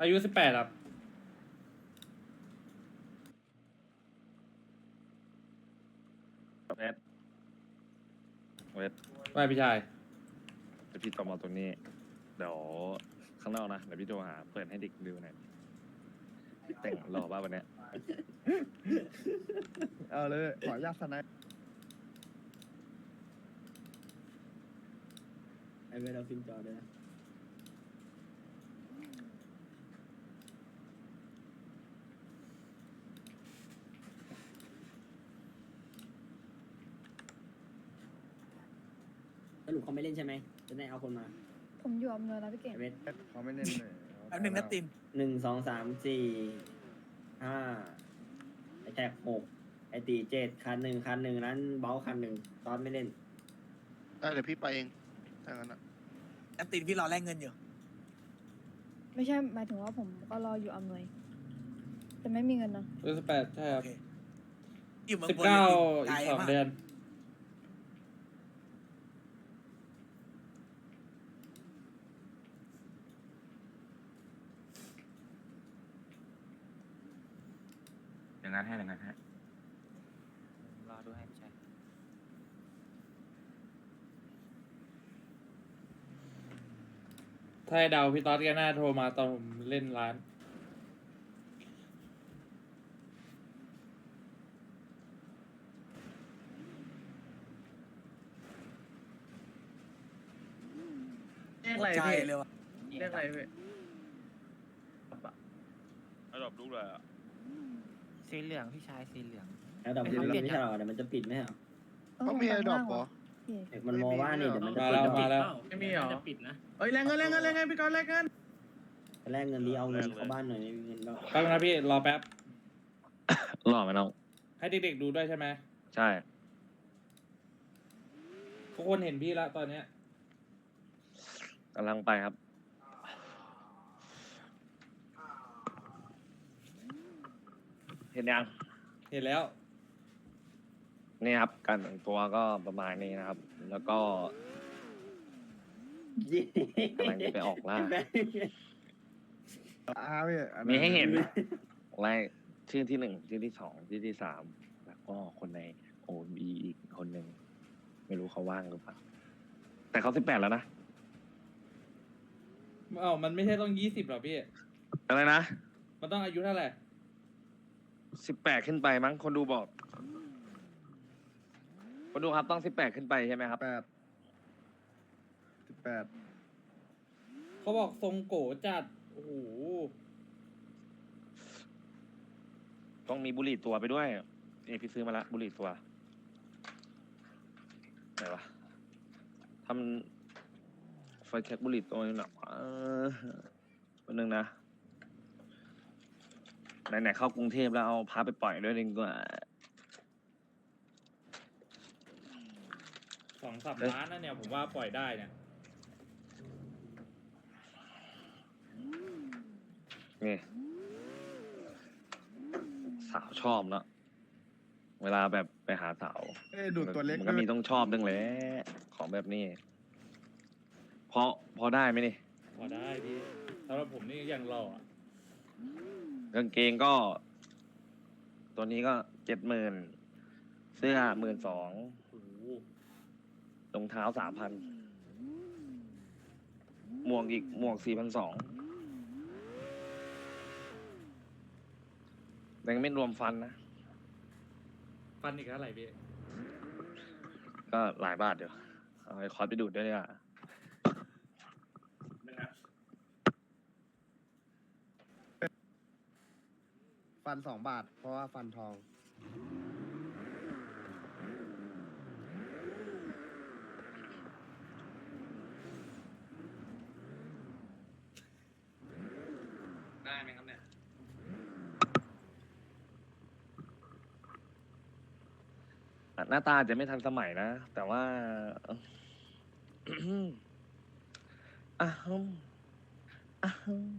อายุสิบแปดครับ เวทเวทไม่พี่ชาย เดี๋ยวพี่ต่อมาตรงนี้ เดี๋ยวข้างนอกนะ เดี๋ยวพี่โทรหา เปิดให้เด็กดูหน่อยพี่แต่งหล่อป่ะวันเนี้ยเอาเลย ขออนุญาตสไนป์ไอเวลาฟินจอด้วยนะ รุปเขาไม่เล่นใช่ไหมจะได้เอาคนมาผมอยู่อำนวยแล้วพี่เก่งไอเวทเขาไม่เน้นเลยแป๊บหนึ่งนะตินหนึ่งสองสามสี่ห้าไอแท็กหกไอตีเจ็ดคันหนึ่งคันหนึ่งนั้นเบลคันหนึ่งตอนไม่เล่น ได้เดี๋ยวพี่ไปเองถ้างั้นอะแอปตินพี่รอแลกเงินอยู่ ไม่ใช่หมายถึงว่าผมก็รออยู่อำนวย แต่ไม่มีเงินนะอายุสิบแปดใช่คโอรับเค อยู่เมืองสิบบนเก้าไกอีลกสองมากเดือน อย่างนั้นให้อย่างนั้นให้รอดูให้พี่ชายถ้าให้เดาพี่ต๊อดแกน่าโทรมาตอนผมเล่นร้าน เรียกอะไรใจพี่เลยว่ะเรียกอะไรพี่ ไอ้ดอกลูกเลยอะ สีเหลืองพี่ชายสีเหลือง แล้วเดี๋ยวไม่มันเปลี่ยนไม่ใช่หรอเดี๋ยวมันจะปิดไหมเหรอเขามีไอ้ดอกเหรอพี่เด็กมันมองว่านี่เดี๋ยวมันจะมาปิดแล้วจะปิมาดแล้วไม่มีเหรอจะปิดนะเอ้ยแรงเงินแรงเงินแรงเงินพี่กอนแรงเงินแลกเงินดีเอาเงินเข้าบ้านหน่อยไม่มีเงินแล้วแป๊บนึงนะพี่รอแป๊บหล่อไหมน้องให้เด็กๆดูด้วยใช่ไหมใช่ทุกคนเห็นพี่แล้วตอนเนี้ยกำลังไปครับ เห็นยังเห็นแล้วนี่ครับการแต่งตัวก็ประมาณนี้นะครับ แล้วก็กำลังจะไปออกล่าอ่าพี่อันนั้นมีให้เห็นไล่ชื่อที่หนึ่งชื่อที่สองชื่อที่สามแล้วก็คนในโอบีอีกคนหนึ่งไม่รู้เขาว่างหรือเปล่าแต่เขาสิบแปดแล้วนะเอ้ามันไม่ใช่ต้องยี่สิบหรอพี่ อะไรนะ มันต้องอายุเท่าไหร่ สิบแปดขึ้นไปมั้งคนดูบอก คนดูครับต้องสิบแปดขึ้นไปใช่ไหมครับ แปดสิบแปดเขาบอกทรงโกจัด โอ้โห ต้องมีบุหรี่ตัวไปด้วยนี่พี่ซื้อมาละบุหรี่ตัวไหนวะทำไฟแช็กบุหรี่ตัวนี้หน่อยเออวันหนึ่งนะ ไหนๆเข้ากรุงเทพแล้วเอาพาไปปล่อยด้วยดีกว่า สองสามเอ้ยล้านนะเนี่ยผมว่าปล่อยได้เนี่ยนี่สาวชอบเนอะเวลาแบบไปหาสาวเอ้ยดูดตัวเล็กมันก็มีต้องชอบดึงแหละของแบบนี้พอพอได้ไหมนี่ พอได้พี่สำหรับผมนี่ยังรออะ กางเกงก็ ตัวนี้ก็เจ็ดหมื่นเสื้อหมื่นสองโอ้โหรองเท้าสามพันหมวกอีกหมวกสี่พันสองยังไม่รวมฟันนะ ฟันอีกเท่าไหร่พี่ ก็หลายบาทเดี๋ยวเอาไอ้คอร์สไปดูดด้วยดีกว่ ฟันสองบาท เพราะว่าฟันทอง ได้ไหมครับเนี่ยหน้าตาอาจจะไม่ทันสมัยนะ แต่ว่าอ้าวอ้าว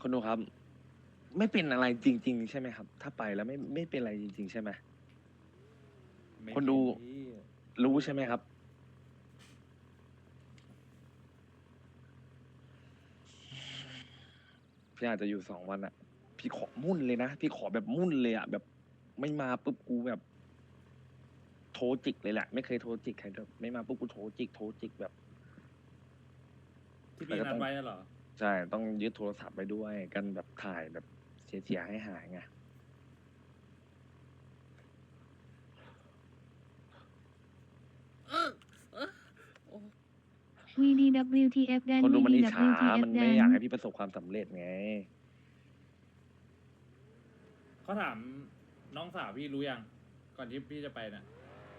คนดูครับ ไม่เป็นอะไรจริง ๆ ใช่ไหมครับ ถ้าไปแล้วไม่ไม่เป็นอะไรจริง ๆ ใช่ไหม ไม่คนดูเห็พี่รู้ใช่ไหมครับ พี่อาจจะอยู่สองวันอะพี่ขอมุ่นเลยนะ พี่ขอแบบมุ่นเลยอะแบบไม่มาปุ๊บกูแบบ โทรจิกเลยแหละ ไม่เคยโทรจิกใครแบบไม่มาปุ๊บกูโทรจิกโทรจิกแบบ ที่พี่นัดไว้น่ะเหรอ ใช่ ต้องยึดโทรศัพท์ไปด้วยกันแบบถ่ายแบบเสียๆให้หายไง VDWTF แดนคนดูมันอิจฉา VDWTF มันแดไม่นอยากให้พี่ประสบความสำเร็จไง เขาถามน้องสาวพี่รู้ยัง ก่อนที่พี่จะไปน่ะ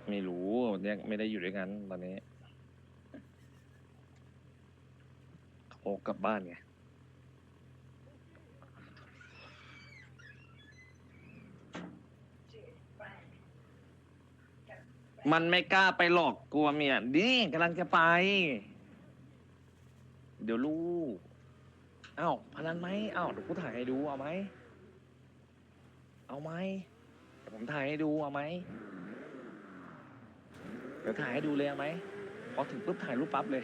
ไม่รู้เนี่ยไม่ได้อยู่ด้วยกันตอนนี้ เขากลับบ้านไงมันไม่กล้าไปหลอกกลัวเมียนี่กำลังจะไป เดี๋ยวลูกเอ้าพนันไหมเอ้าเดี๋ยวกูถ่ายให้ดูเอาไหม เอาไหมเดี๋ยวผมถ่ายให้ดูเอาไหมเดี๋ยวถ่ายให้ดูเลยเอาไหมพอถึงปุ๊บถ่ายรูปปั๊บเลย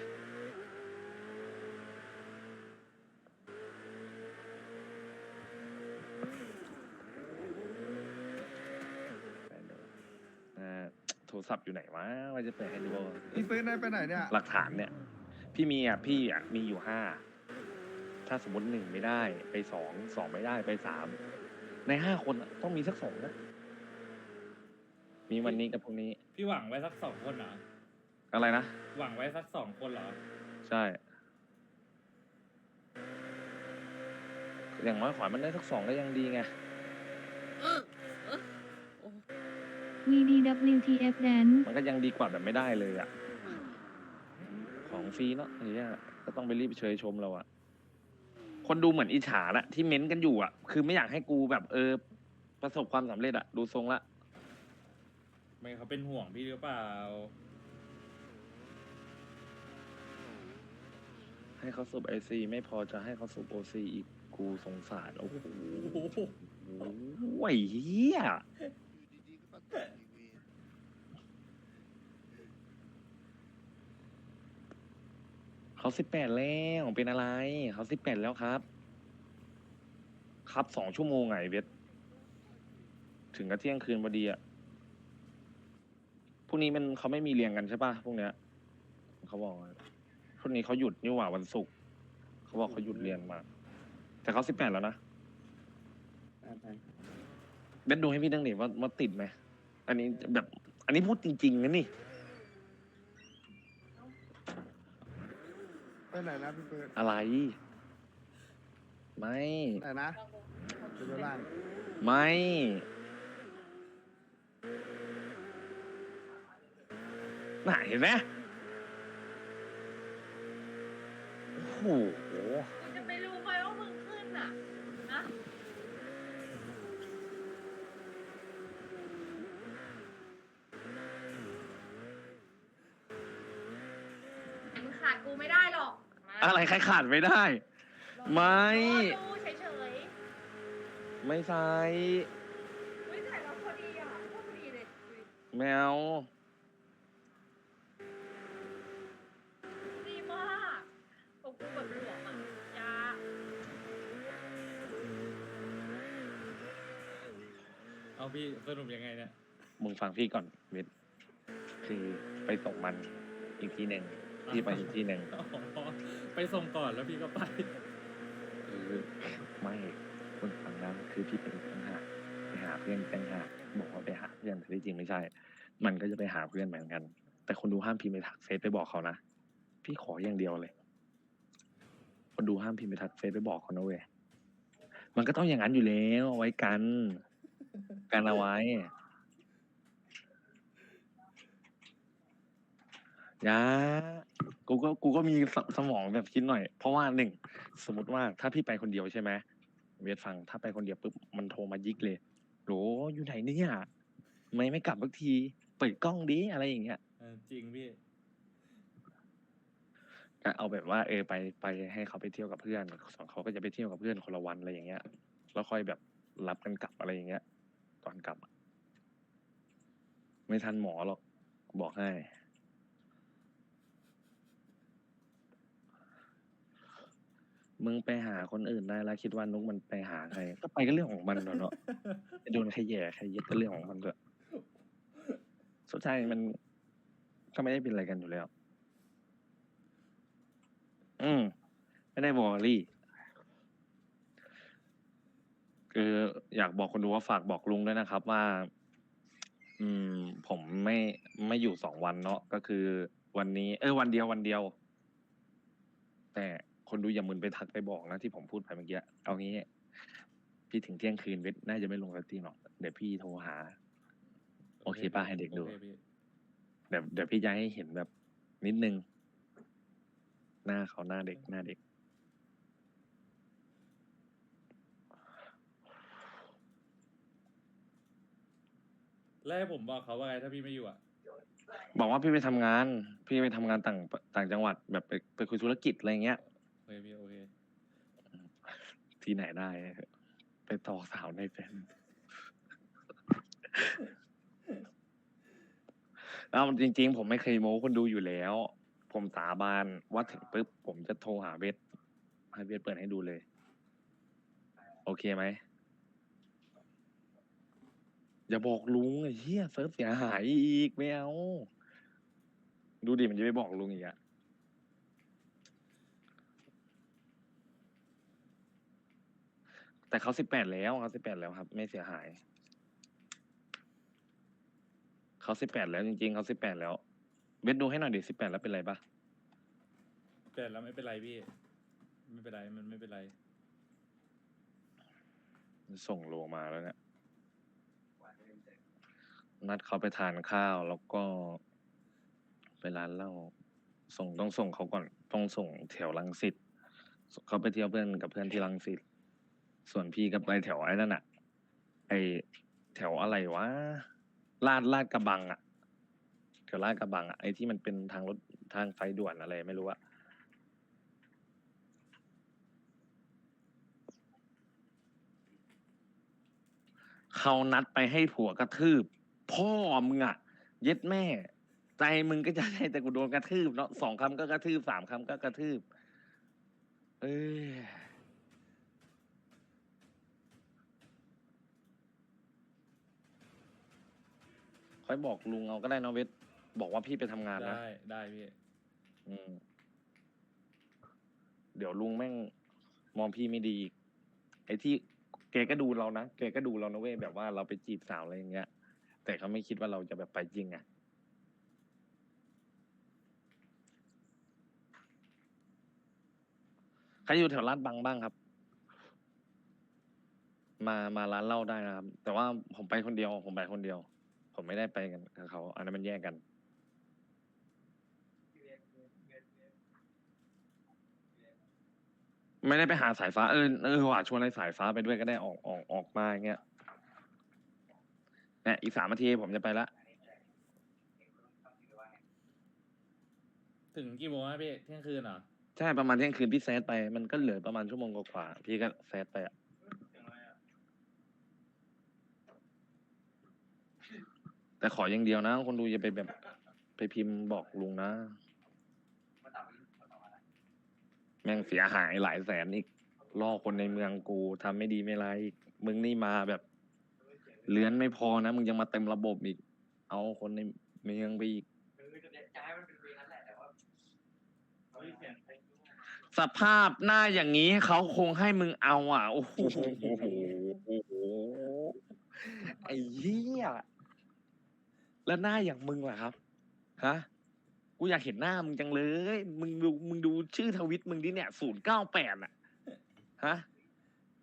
อ่าโท รศัพท์อยู่ไหนวะว่าจะเปิดให้ดูพี่ปืนได้ไปไหนเนี่ยหลักฐานเนี่ย พี่มีอะพี่อะมีอยู่ห้าถ้าสมมติหนึ่งไม่ได้ไปสองสองไม่ได้ไปสามในห้าคนอะต้องมีสักสองนะมีวันนี้กับพรุ่งนี้ พี่หวังไว้สักสองคนเหรอ อะไรนะ หวังไว้สักสองคนเหรอ ใช่ อย่างน้อยขอให้มันได้สักสองก็ยังดีไง VDWTF แดนมันก็ยังดีกว่าแบบไม่ได้เลยอะของฟรีเนาะอย่างเงี้ยก็ต้องไปรีบเชยชมเราอะคนดูเหมือนอิจฉาละที่เม้นต์กันอยู่อะคือไม่อยากให้กูแบบเออ ประสบความสำเร็จอะดูทรงละ ไม่เขาเป็นห่วงพี่หรือเปล่า ให้เขาสูบไอซีไม่พอจะให้เขาสูบโอซีอีกกูสงสาร โอ้โหโอ้โห โอ้ยเฮีย อยู่ดีๆก็มาตกทีวี เขาสิบแปดแล้วเป็นอะไร เขาสิบแปดแล้วครับ ครับสองชั่วโมงไงเวทถึงกระเที่ยงคืนพอดีอะพรุ่งนี้มันเขาไม่มีเรียงกันใช่ปะพวกเนี้ยเขาบอกว่าพรุ่งนี้เขาหยุดนี่หว่าวันศุกร์เขาบอกเขาหยุดเรียนมา แต่เขาสิบแปดแล้วนะไปเบสดูให้พี่ตั้งหนิว่าว่าติดไหมอันนี้แบบ อันนี้พูดจริงๆนะนี่ ไปไหนนะพี่ปืนอะไร ไม่ ไหนนะดูด้านล่างไม่น่ะเห็นไหมโอ้โหกูจะไปรู้ไหมว่ามึงขึ้นอะนะมึงขาดกูไม่ได้หรอกมา อะไรใครขาดไม่ได้ ไม่รอดูเฉยไม่ใส่ๆไม่ใส่แล้วพอดีอะโคตรพอดีเลยแมว ดีมากของกูแบบหลวมอะยาเอาพี่สรุปยังไงเนี่ย มึงฟังพี่ก่อนเวทคือไปส่งมันอีกทีหนึ่ง พี่ไปอีกทีหนึ่งอ๋อไปส่งก่อนแล้วพี่ก็ไป คือไม่คุณฟังนะคือพี่เป็นต่างหากไปหาเพื่อนต่างหากบอกว่าไปหาเพื่อนแต่ที่จริงไม่ใช่ มันก็จะไปหาเพื่อนเหมือนกัน แต่คนดูห้ามพิมพ์ไปทักเฟซไปบอกเขานะพี่ขออย่างเดียวเลย คนดูห้ามพิมพ์ไปทักเฟซไปบอกเขานะเว้ยมันก็ต้องอย่างนั้นอยู่แล้วเอาไว้กัน กันเอาไว้ ยากูก็กูก็มีสสมองแบบคิดหน่อย เพราะว่าหนึ่งสมมติว่าถ้าพี่ไปคนเดียวใช่ไหมเวทฟังถ้าไปคนเดียวปุ๊บมันโทรมายิกเลยโหลอยู่ไหนเนี่ยทำไม่ไม่กลับสักที เปิดกล้องดิอะไรอย่างเงี้ยเออจริงพี่ ก็เอาแบบว่าเออไปไปให้เขาไปเที่ยวกับเพื่อนส่วนเขาก็จะไปเที่ยวกับเพื่อนคนละวันอะไรอย่างเงี้ยแล้วค่อยแบบรับกันกลับอะไรอย่างเงี้ย ตอนกลับอะไม่ทันหมอหรอกบอกให้ มึงไปหาคนอื่นได้แล้วคิดว่านุกมันไปหาใคร ก็ไปก็เรื่องของมันเนาะจะโดนใครแย่ใครเย็ดก็เรื่องของมันเถอะสุดท้ายมันก็ไม่ได้เป็นอะไรกันอยู่แล้ว อืม ไม่ได้บอกรี่ คืออยากบอกคนดูว่าฝากบอกลุงด้วยนะครับว่า อืม ผมไม่ไม่อยู่สองวันเนาะก็คือ วันนี้ เออวันเดียววันเดียว แต่ คนดูอย่ามึนไปทักไปบอกนะที่ผมพูดไปเมื่อกี้เอางี้ พี่ถึงเที่ยงคืนเวทน่าจะไม่ลงสตรีมหรอกเดี๋ยวพี่โทรหา โอเคป่ะให้เด็กดูโอคพี่เดี๋ยวเดี๋ยวพี่จะให้เห็นแบบนิดนึง หน้าเขาหน้าเด็กหน้าเด็ก แล้วให้ผมบอกเขาว่าไงถ้าพี่ไม่อยู่อะ บอกว่าพี่ไปทำงาน พี่ไปทำงานต่างต่างจังหวัดแบบไปไปคุยธุรกิจอะไรเงี้ยโอ เคพี่โอเค ที่ไหนได้ ไปต่อสาวในแฟนแล้วจริง ๆ ผมไม่เคยโม้คนดูอยู่แล้ว ผมสาบานว่าถึงปุ๊บผมจะโทรหาเวทให้เวทเปิดให้ดูเลย โอเคไหมอย่าบอกลุงไอ้เหี้ยเซิร์ฟเสียหายอีกไม่เอา ดูดิมันจะไปบอกลุงอีกอะ แต่เขาสิบแปดแล้วเขาสิบแปดแล้วครับ ไม่เสียหาย เขาสิบแปดแล้วจริงๆเขาสิบแปดแล้วเบสดูให้หน่อยดิสิบแปดแล้วเป็นไรปะแต่แล้วไม่เป็นไรพี่ ไม่เป็นไรมันไม่เป็นไร ส่งโลมาแล้วเนี่ย นัดเขาไปทานข้าวแล้วก็ ไปร้านเหล้าส่งต้องส่งเขาก่อนต้องส่งแถวลังสิตเขาไปเที่ยวเพื่อนกับเพื่อนที่ลังสิต ส่วนพี่ก็ไปแถวไอ้นั่นอะไอแถวอะไรวะลาดลาดกระบังอะแถวลาดกระบังอะไอที่มันเป็นทางรถทางไฟด่วนอะไรไม่รู้อะเขานัดไปให้ผัวกระทืบ พ่อมึงอะเย็ดแม่ ใจมึงก็จะได้แต่กูโดนกระทืบเนาะสองคำก็กระทืบสามคำก็กระทืบ เอ้ย ค่อยบอกลุงเอาก็ได้เนอะเวทบอกว่าพี่ไปทำงานนะได้ได้พี่อืม เดี๋ยวลุงแม่งมองพี่ไม่ดีอีกไอ้ที่แกก็ดูเรานะแกก็ดูเรานะเว้ยแบบว่าเราไปจีบสาวอะไรอย่างเงี้ย แต่เขาไม่คิดว่าเราจะแบบไปจริงอะใครอยู่แถวลาดบังบ้างครับ มามาร้านเหล้าได้นะครับ แต่ว่าผมไปคนเดียว ผมไปคนเดียว ผมไม่ได้ไปกันกับเขาอันนั้นมันแยกกัน ไม่ได้ไปหาสายฟ้าเออเออว่าชวนไอ้สายฟ้าไปด้วยก็ได้ออกออกออกมาอย่างเงี้ยเนี่ยอีกสามนาทีผมจะไปละถึงกี่โมงอะพี่เที่ยงคืนเหรอ ใช่ประมาณเที่ยงคืนพี่แซดไปมันก็เหลือประมาณชั่วโมงกว่าๆพี่ก็แซดไปอะ แต่ขออย่างเดียวนะ คนดูอย่าไปแบบ ไปพิมพ์บอกลุงนะ แม่งเสียหายหลายแสนอีกล่อคนในเมืองกูทำไม่ดีไม่ไรายอีกมึงนี่มาแบบเลื้อนไม่พอนะ มึงยังมาเต็มระบบอีก เอาคนในเมืองไปอีกสภาพหน้าอย่างนี้เขาคงให้มึงเอาอะ โอ้โหโอ้โหไอ้เหี้ย แล้วหน้าอย่างมึงล่ะครับฮะกูอยากเห็นหน้ามึงจังเลย มึงดูมึงดูชื่อทวิตมึงดิเนี่ยศูนย์เก้าแปดอะฮะ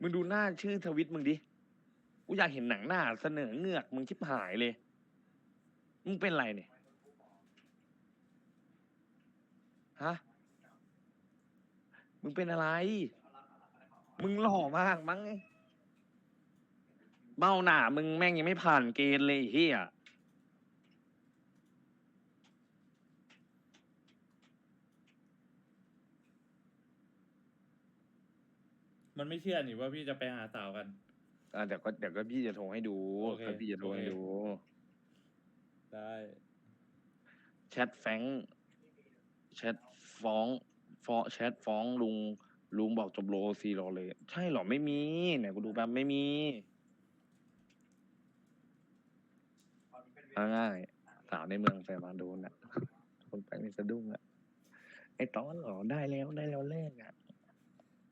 มึงดูหน้าชื่อทวิตมึงดิกูอยากเห็นหนังหน้า เสนอเงือกมึงชิบหายเลย มึงเป็นไรเนี่ยฮะมึงเป็นอะไร มึงหล่อมากมั้งเบ้าหนามึงแม่งยังไม่ผ่านเกณฑ์เลยเฮีย มันไม่เชื่อนี่ว่าพี่จะไปหาสาวกัน อะเดี๋ยวก็เดี๋ยวก็พี่จะโทรให้ดูโอเค ก็พี่จะโทรให้โอเคดูแได้แชทแฟรงค์แชทฟ้องฟ้องแชทฟ้องลุง ลุงบอกจบโลซีรอเลย ใช่เหรอไม่มีไหนกูดูแป๊บไม่มีเอาง่ายสาวในเมืองแฟนมาโดนอะ คนไปไม่สะดุ้งอะ ไอ้ตอนเหรอได้แล้วได้แล้วแรกอะ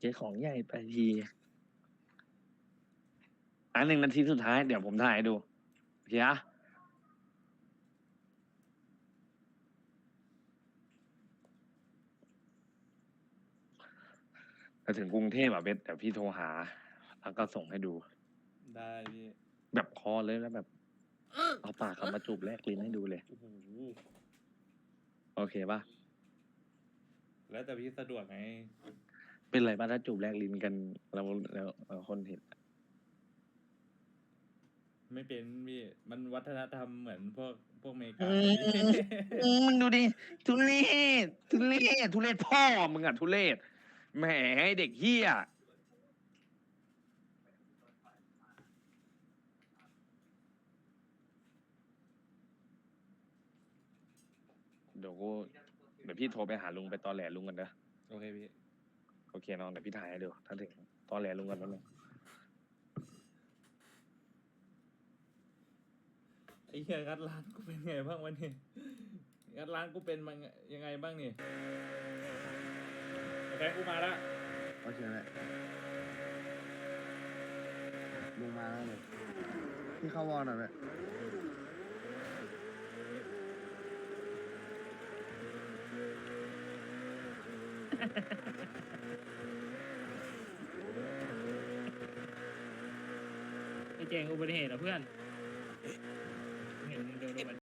เจอของใหญ่ไปทีอันหนึ่งนาทีสุดท้ายเดี๋ยวผมถ่ายให้ดูเฮียถ้าถึงกรุงเทพอะเบสเดี๋ยวพี่โทรหา แล้วก็ส่งให้ดู ได้พี่แบบคอเลยแล้วแบบ เอาปากเขามาจูบแลกลิ้นให้ดูเลย โอ้โหโอเคป่ะ แล้วแต่พี่สะดวกไง เป็นไรบ้างถ้าจูบแลกลิ้นกันแล้วแล้วแล้วคนเห็น ไม่เป็นพี่มันวัฒนธรรมเหมือนพวกพวกอเมริกาอืมมึงดูดิทุเรศทุเรศทุเรศพ่อมึงอะทุเรศแหมไอ้เด็กเฮียเดี๋ยวกูเดี๋ยวพี่โทรไปหาลุงไปตอแหลลุงกันเด้อโอเคพี่ โอเคน้องเดี๋ยวพี่ถ่ายให้ดูถ้าถึงตอแหลลุงกันแป๊บนึงไอ้เหี้ยงัดร้านกูเป็นไงบ้างวันนี้งัดร้านกูเป็นมันยังไงบ้างนี่ไอ้แฟนกูมาละโอเคแหละลุงมาแล้วเลยพี่เข้าวอลหน่อยไหม จงอุบัติเหตุเหรอเพื่อน